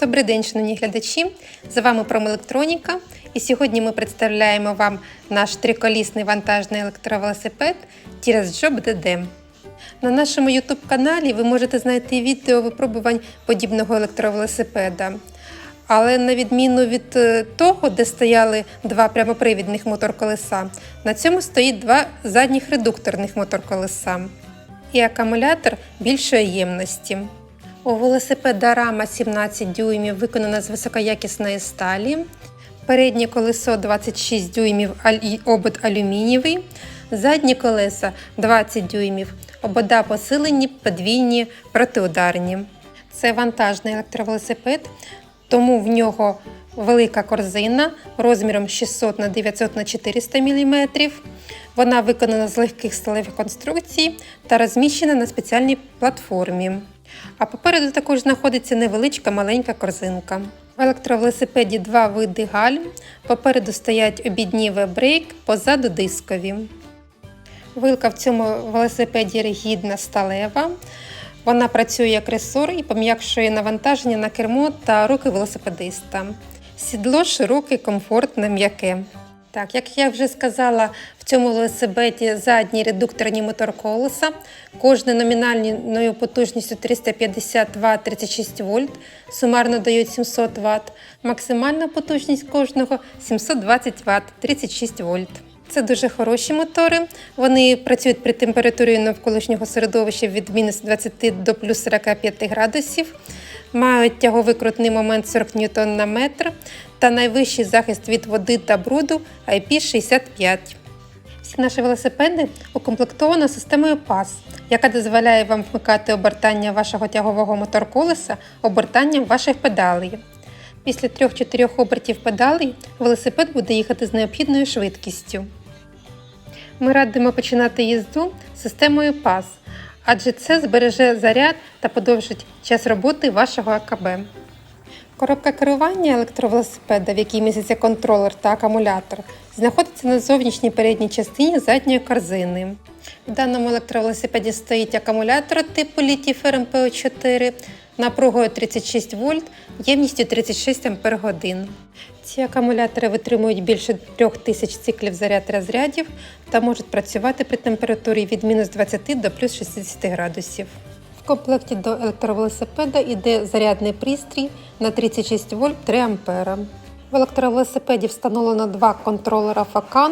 Добрий день, шановні глядачі! З вами Промелектроніка. І сьогодні ми представляємо вам наш триколісний вантажний електровелосипед Tiras Job DD. На нашому YouTube каналі ви можете знайти відео випробувань подібного електровелосипеда. Але на відміну від е, того, де стояли два прямопривідних моторколеса, на цьому стоїть два задніх редукторних моторколеса і акумулятор більшої ємності. У велосипеда рама 17 дюймів виконана з високоякісної сталі. Переднє колесо 26 дюймів аль- обод алюмінієвий. Задні колеса 20 дюймів. Обода посилені, подвійні, протиударні. Це вантажний електровелосипед, тому в нього велика корзина розміром 600 на 900 на 400 мм. Вона виконана з легких сталевих конструкцій та розміщена на спеціальній платформі. А попереду також знаходиться невеличка маленька корзинка. В електровелосипеді два види гальм. Попереду стоять обідні вебрейк, позаду дискові. Вилка в цьому велосипеді ригідна сталева. Вона працює як ресор і пом'якшує навантаження на кермо та руки велосипедиста. Сідло широке, комфортне, м'яке. Так, як я вже сказала, в цьому велосипеді задній редукторний мотор колеса, кожне номінальною потужністю 350 Вт 36 вольт, сумарно дають 700 Вт, максимальна потужність кожного 720 Вт 36 вольт. Це дуже хороші мотори. Вони працюють при температурі навколишнього середовища від мінус 20 до плюс 45 градусів, мають тяговий крутний момент 40 ньютон на метр та найвищий захист від води та бруду IP65. Всі наші велосипеди укомплектовано системою PAS, яка дозволяє вам вмикати обертання вашого тягового мотор-колеса обертанням ваших педалей. Після 3-4 обертів педалей велосипед буде їхати з необхідною швидкістю. Ми радимо починати їзду системою PAS, адже це збереже заряд та подовжить час роботи вашого АКБ. Коробка керування електровелосипеда, в якій міститься контролер та акумулятор, знаходиться на зовнішній передній частині задньої корзини. В даному електровелосипеді стоїть акумулятор типу літій ФРМПО 4 напругою 36 вольт, ємністю 36 Ах. Ці акумулятори витримують більше 3000 циклів заряд розрядів та можуть працювати при температурі від мінус 20 до плюс 60 градусів. В комплекті до електровелосипеда йде зарядний пристрій на 36 вольт 3 ампера. В електровелосипеді встановлено два контролера Facan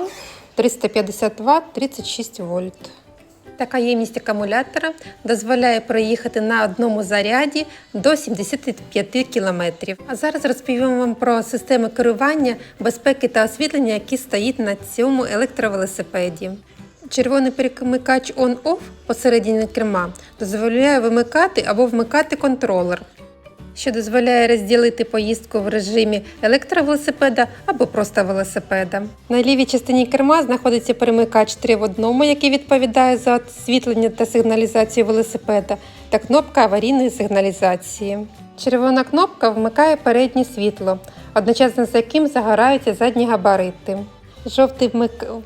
350 Вт 36 вольт. Така ємність акумулятора дозволяє проїхати на одному заряді до 75 км. А зараз розповім вам про системи керування, безпеки та освітлення, які стоїть на цьому електровелосипеді. Червоний перемикач On-Off посередині керма дозволяє вимикати або вмикати контролер, що дозволяє розділити поїздку в режимі електровелосипеда або просто велосипеда. На лівій частині керма знаходиться перемикач 3 в одному, який відповідає за освітлення та сигналізацію велосипеда, та кнопка аварійної сигналізації. Червона кнопка вмикає переднє світло, одночасно з яким загораються задні габарити. Жовтий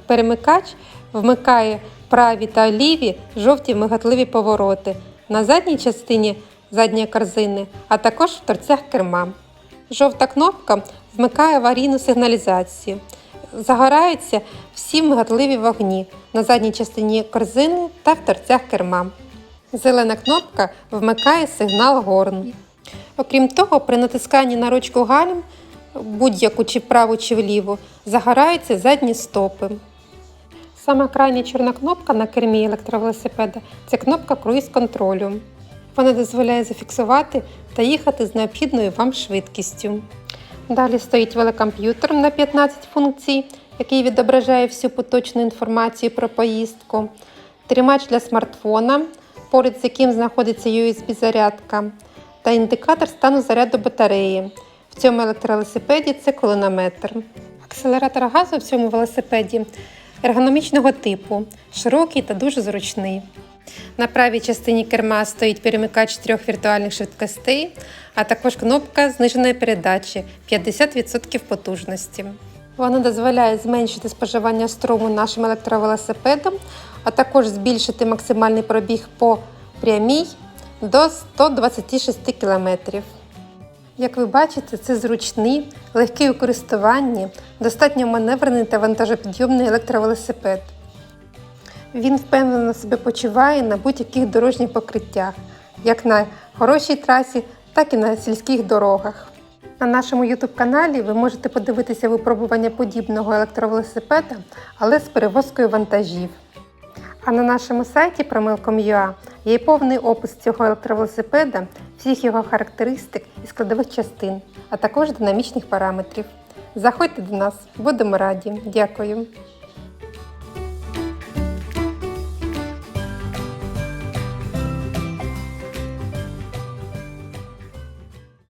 перемикач вмикає праві та ліві жовті мигатливі повороти на задній частині задньої корзини, а також в торцях керма. Жовта кнопка вмикає аварійну сигналізацію. Загораються всі мигатливі вогні на задній частині корзини та в торцях керма. Зелена кнопка вмикає сигнал горн. Окрім того, при натисканні на ручку гальм, будь-яку чи вправу, чи вліву, загораються задні стопи. Сама крайня чорна кнопка на кермі електровелосипеда це кнопка круїз-контролю. Вона дозволяє зафіксувати та їхати з необхідною вам швидкістю. Далі стоїть велокомп'ютер на 15 функцій, який відображає всю поточну інформацію про поїздку, тримач для смартфона, поряд з яким знаходиться USB-зарядка, та індикатор стану заряду батареї. В цьому електровелосипеді це колонометр. Акселератор газу в цьому велосипеді ергономічного типу, широкий та дуже зручний. На правій частині керма стоїть перемикач трьох віртуальних швидкостей, а також кнопка зниженої передачі 50% потужності. Вона дозволяє зменшити споживання струму нашим електровелосипедом, а також збільшити максимальний пробіг по прямій до 126 км. Як ви бачите, це зручний, легкий у користуванні, достатньо маневрений та вантажопідйомний електровелосипед. Він впевнено себе почуває на будь-яких дорожніх покриттях, як на хорошій трасі, так і на сільських дорогах. На нашому YouTube каналі ви можете подивитися випробування подібного електровелосипеда, але з перевозкою вантажів. А на нашому сайті Promilcom.ua є повний опис цього електровелосипеда, всіх його характеристик і складових частин, а також динамічних параметрів. Заходьте до нас, будемо раді. Дякую.